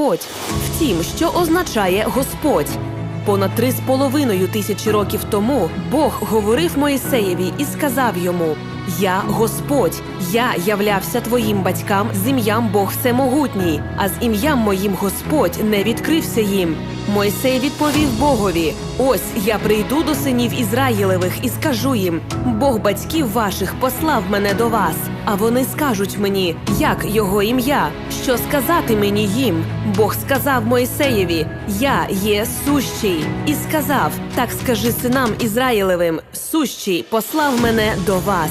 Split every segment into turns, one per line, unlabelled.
Господь. Втім, що означає Господь? Понад три з половиною тисячі років тому Бог говорив Моїсеєві і сказав йому: Я Господь, я являвся твоїм батькам з ім'ям Бог Всемогутній, а з ім'ям моїм Господь не відкрився їм. Мойсей відповів Богові: Ось я прийду до синів Ізраїлевих і скажу їм: Бог батьків ваших послав мене до вас. А вони скажуть мені, як його ім'я, що сказати мені їм. Бог сказав Мойсеєві: Я є сущий, і сказав: Так скажи синам Ізраїлевим: Сущий послав мене до вас.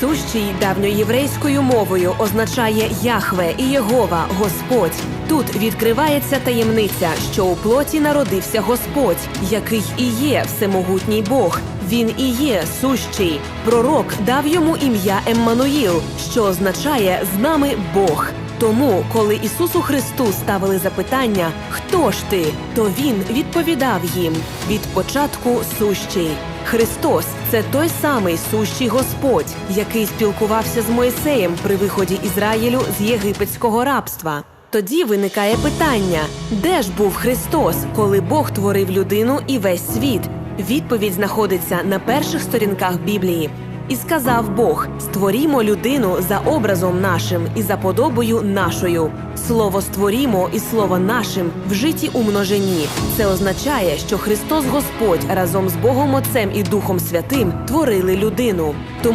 Сущий давньоєврейською мовою означає Яхве і Єгова, Господь. Тут відкривається таємниця, що у плоті народився Господь, який і є всемогутній Бог. Він і є сущий. Пророк дав йому ім'я Еммануїл, що означає з нами Бог. Тому, коли Ісусу Христу ставили запитання, хто ж ти, то він відповідав їм від початку сущий. Христос це той самий сущий Господь, який спілкувався з Моїсеєм при виході Ізраїлю з єгипетського рабства. Тоді виникає питання: де ж був Христос, коли Бог творив людину і весь світ? Відповідь знаходиться на перших сторінках Біблії. І сказав Бог: створімо людину за образом нашим і за подобою нашою. Слово створімо і слово нашим вжиті у множині. Це означає, що Христос Господь разом з Богом Отцем і Духом Святим творили людину. Тому